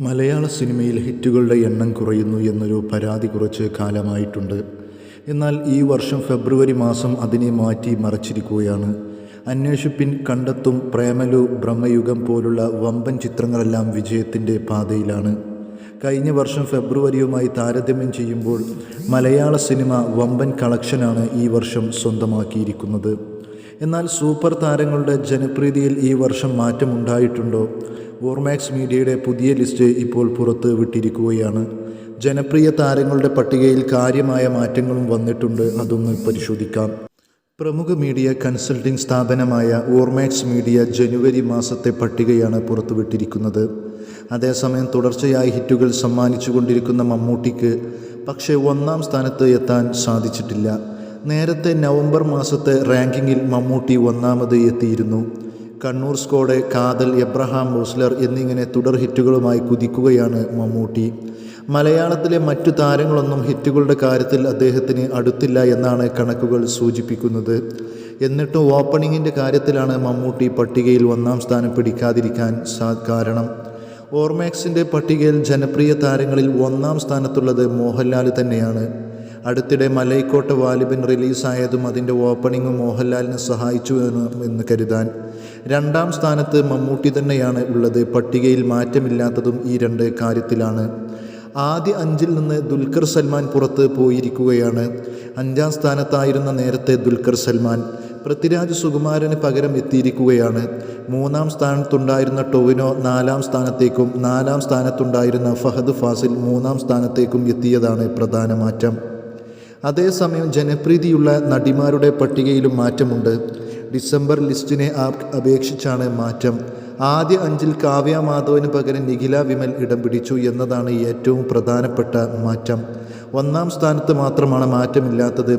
മലയാള സിനിമയിൽ ഹിറ്റുകളുടെ എണ്ണം കുറയുന്നു എന്നൊരു പരാതി കുറച്ച് കാലമായിട്ടുണ്ട്. എന്നാൽ ഈ വർഷം ഫെബ്രുവരി മാസം അതിനെ മാറ്റി മറച്ചിരിക്കുകയാണ്. അന്വേഷിപ്പിൻ കണ്ടെത്തും പ്രേമലു ബ്രഹ്മയുഗം പോലുള്ള വമ്പൻ ചിത്രങ്ങളെല്ലാം വിജയത്തിന്റെ പാതയിലാണ്. കഴിഞ്ഞ വർഷം ഫെബ്രുവരിയുമായി താരതമ്യം ചെയ്യുമ്പോൾ മലയാള സിനിമ വമ്പൻ കളക്ഷനാണ് ഈ വർഷം സ്വന്തമാക്കിയിരിക്കുന്നത്. എന്നാൽ സൂപ്പർ താരങ്ങളുടെ ജനപ്രീതിയിൽ ഈ വർഷം മാറ്റമുണ്ടായിട്ടുണ്ടോ? ഓർമാക്സ് മീഡിയയുടെ പുതിയ ലിസ്റ്റ് ഇപ്പോൾ പുറത്ത് വിട്ടിരിക്കുകയാണ്. ജനപ്രിയ താരങ്ങളുടെ പട്ടികയിൽ കാര്യമായ മാറ്റങ്ങളും വന്നിട്ടുണ്ട് അതൊന്ന് പരിശോധിക്കാം. പ്രമുഖ മീഡിയ കൺസൾട്ടിംഗ് സ്ഥാപനമായ ഓർമാക്സ് മീഡിയ ജനുവരി മാസത്തെ പട്ടികയാണ് പുറത്തുവിട്ടിരിക്കുന്നത് അതേസമയം തുടർച്ചയായി ഹിറ്റുകൾ സമ്മാനിച്ചുകൊണ്ടിരിക്കുന്ന മമ്മൂട്ടിക്ക് പക്ഷേ ഒന്നാം സ്ഥാനത്ത് എത്താൻ സാധിച്ചിട്ടില്ല. നേരത്തെ നവംബർ മാസത്തെ റാങ്കിങ്ങിൽ മമ്മൂട്ടി ഒന്നാമത് എത്തിയിരുന്നു. Kannur squad Kaathal Abraham Ozler എന്നിങ്ങനെ തുടർ ഹിറ്റുകളുമായി കുതിക്കുകയാണ് മമ്മൂട്ടി. മലയാളത്തിലെ മറ്റു താരങ്ങളൊന്നും ഹിറ്റുകളുടെ കാര്യത്തിൽ അദ്ദേഹത്തിന് അടുത്തില്ല എന്നാണ് കണക്കുകൾ സൂചിപ്പിക്കുന്നത്. എന്നിട്ടും ഓപ്പണിങ്ങിന്റെ കാര്യത്തിലാണ് മമ്മൂട്ടി പട്ടികയിൽ ഒന്നാം സ്ഥാനം പിടിക്കാതിരിക്കാൻ കാരണം. ഓർമാക്സിന്റെ പട്ടികയിൽ ജനപ്രിയ താരങ്ങളിൽ ഒന്നാം സ്ഥാനത്തുള്ളത് മോഹൻലാൽ തന്നെയാണ്. അടുത്തിടെ മലൈക്കോട്ട് വാലിബൻ റിലീസായതും അതിന്റെ ഓപ്പണിങ്ങും മോഹൻലാലിനെ സഹായിച്ചു എന്ന് കരുതാൻ. രണ്ടാം സ്ഥാനത്ത് മമ്മൂട്ടി തന്നെയാണ് ഉള്ളത്. പട്ടികയിൽ മാറ്റമില്ലാത്തതും ഈ രണ്ട് കാര്യത്തിലാണ്. ആദ്യ അഞ്ചിൽ നിന്ന് ദുൽഖർ സൽമാൻ പുറത്ത് പോയിരിക്കുകയാണ്. അഞ്ചാം സ്ഥാനത്തായിരുന്ന നേരത്തെ ദുൽഖർ സൽമാൻ. പൃഥ്വിരാജ് സുകുമാരന് പകരം എത്തിയിരിക്കുകയാണ്. മൂന്നാം സ്ഥാനത്തുണ്ടായിരുന്ന ടൊവിനോ നാലാം സ്ഥാനത്തേക്കും നാലാം സ്ഥാനത്തുണ്ടായിരുന്ന ഫഹദ് ഫാസിൽ മൂന്നാം സ്ഥാനത്തേക്കും എത്തിയതാണ് പ്രധാന മാറ്റം. അതേസമയം ജനപ്രീതിയുള്ള നടിമാരുടെ പട്ടികയിലും മാറ്റമുണ്ട്. ഡിസംബർ ലിസ്റ്റിനെ അപേക്ഷിച്ചാണ് മാറ്റം. ആദ്യ അഞ്ചിൽ കാവ്യ മാധവന് പകരം നിഖില വിമൽ ഇടം പിടിച്ചു എന്നതാണ് ഏറ്റവും പ്രധാനപ്പെട്ട മാറ്റം. ഒന്നാം സ്ഥാനത്ത് മാത്രമാണ് മാറ്റമില്ലാത്തത്.